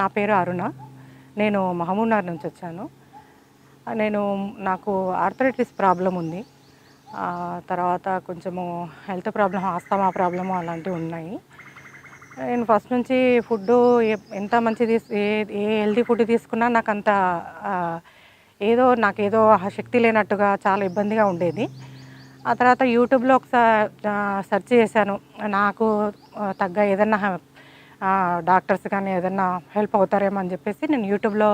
నా పేరు అరుణ. నేను మహమూనార్ నుంచి వచ్చాను. నేను నాకు ఆర్థరైటిస్ ప్రాబ్లం ఉంది. తర్వాత కొంచెము హెల్త్ ప్రాబ్లం ఆస్తమా ప్రాబ్లము అలాంటివి ఉన్నాయి. నేను ఫస్ట్ నుంచి ఫుడ్ ఎంత మంచిది ఏ ఏ హెల్తీ ఫుడ్ తీసుకున్నా నాకు అంత ఏదో నాకు ఏదో శక్తి లేనట్టుగా చాలా ఇబ్బందిగా ఉండేది. ఆ తర్వాత యూట్యూబ్లో ఒకసారి సెర్చ్ చేశాను. నాకు తగ్గ ఏదన్నా డాక్టర్స్ కానీ ఏదన్నా హెల్ప్ అవుతారేమో అని చెప్పేసి నేను యూట్యూబ్లో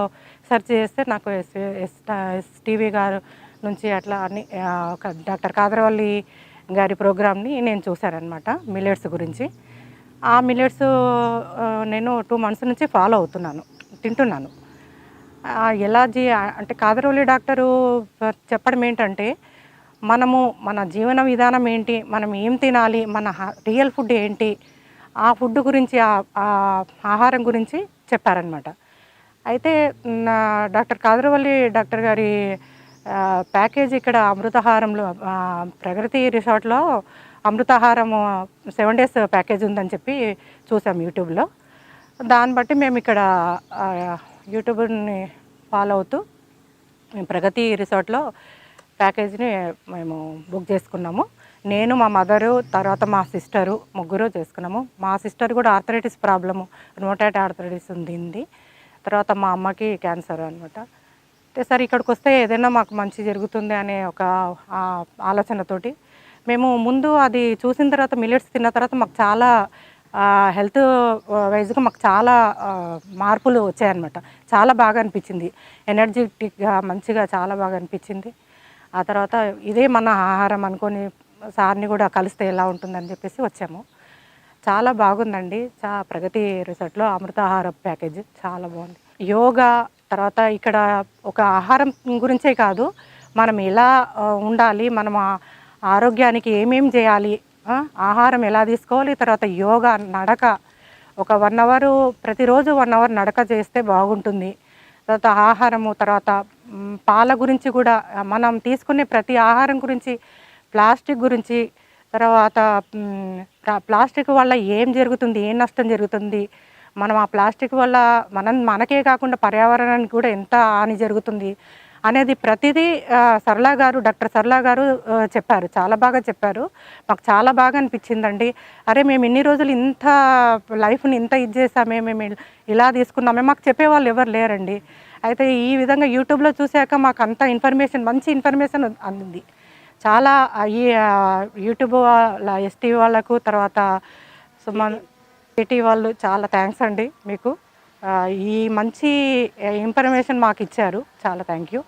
సెర్చ్ చేస్తే నాకు ఎస్ ఎస్ ఎస్టీవీ గారు నుంచి అట్లా అన్ని ఒక డాక్టర్ కాదరవల్లి గారి ప్రోగ్రామ్ని నేను చూశానమాట మిలెట్స్ గురించి. ఆ మిల్లెట్స్ నేను టూ మంత్స్ నుంచి ఫాలో అవుతున్నాను తింటున్నాను. ఎలా జీ అంటే కాదరవల్లి డాక్టరు చెప్పడం ఏంటంటే మనము మన జీవన విధానం ఏంటి మనం ఏం తినాలి మన రియల్ ఫుడ్ ఏంటి ఆ ఫుడ్ గురించి ఆ ఆహారం గురించి చెప్పారనమాట అయితే నా డాక్టర్ కాదరవల్లి డాక్టర్ గారి ప్యాకేజ్ ఇక్కడ అమృతహారంలో ప్రగతి రిసార్ట్లో అమృతహారం సెవెన్ డేస్ ప్యాకేజ్ ఉందని చెప్పి చూసాం యూట్యూబ్లో. దాన్ని బట్టి మేము ఇక్కడ యూట్యూబ్ని ఫాలో అవుతూ మేము ప్రగతి రిసార్ట్లో ప్యాకేజ్ని మేము బుక్ చేసుకున్నాము. నేను మా మదరు తర్వాత మా సిస్టరు ముగ్గురు చేసుకున్నాము. మా సిస్టర్ కూడా ఆర్థరైటిస్ ప్రాబ్లము రిమోటైట్ ఆర్థరైటిస్ ఉంది తర్వాత మా అమ్మకి క్యాన్సర్ అనమాట అంటే సార్ ఇక్కడికి వస్తే ఏదైనా మాకు మంచి జరుగుతుంది అనే ఒక ఆలోచనతోటి మేము ముందు అది చూసిన తర్వాత మిల్లెట్స్ తిన్న తర్వాత మాకు చాలా హెల్త్ వైజ్గా మాకు చాలా మార్పులు వచ్చాయన్నమాట. చాలా బాగా అనిపించింది. ఎనర్జెటిక్గా మంచిగా చాలా బాగా అనిపించింది. ఆ తర్వాత ఇదే మన ఆహారం అనుకొని సార్ని కూడా కలిస్తే ఎలా ఉంటుందని చెప్పేసి వచ్చాము. చాలా బాగుందండి. చా ప్రగతి రిసార్ట్లో అమృతాహార ప్యాకేజ్ చాలా బాగుంది. యోగా తర్వాత ఇక్కడ ఒక ఆహారం గురించే కాదు మనం ఎలా ఉండాలి మనం ఆరోగ్యానికి ఏమేం చేయాలి ఆహారం ఎలా తీసుకోవాలి తర్వాత యోగా నడక ఒక వన్ అవర్ ప్రతిరోజు వన్ అవర్ నడక చేస్తే బాగుంటుంది. తర్వాత ఆహారము తర్వాత పాల గురించి కూడా మనం తీసుకునే ప్రతి ఆహారం గురించి ప్లాస్టిక్ గురించి తర్వాత ప్లాస్టిక్ వల్ల ఏం జరుగుతుంది ఏం నష్టం జరుగుతుంది? మనం ఆ ప్లాస్టిక్ వల్ల మనం మనకే కాకుండా పర్యావరణానికి కూడా ఎంత హాని జరుగుతుంది? అనేది ప్రతిదీ సరళా గారు డాక్టర్ సరళా గారు చెప్పారు. చాలా బాగా చెప్పారు. మాకు చాలా బాగా అనిపించిందండి. అరే మేము ఇన్ని రోజులు ఇంత లైఫ్ని ఇంత ఇది చేసామే మేము ఇలా తీసుకున్నామే. మాకు చెప్పేవాళ్ళు ఎవరు లేరండి. అయితే ఈ విధంగా యూట్యూబ్లో చూశాక మాకు అంత ఇన్ఫర్మేషన్ మంచి ఇన్ఫర్మేషన్ అందింది. చాలా ఈ యూట్యూబ్ వాళ్ళ ఎస్టీ వాళ్ళకు తర్వాత సుమన్ సిటీ వాళ్ళు చాలా థ్యాంక్స్ అండి మీకు. ఈ మంచి ఇన్ఫర్మేషన్ మాకు ఇచ్చారు చాలా థ్యాంక్ యూ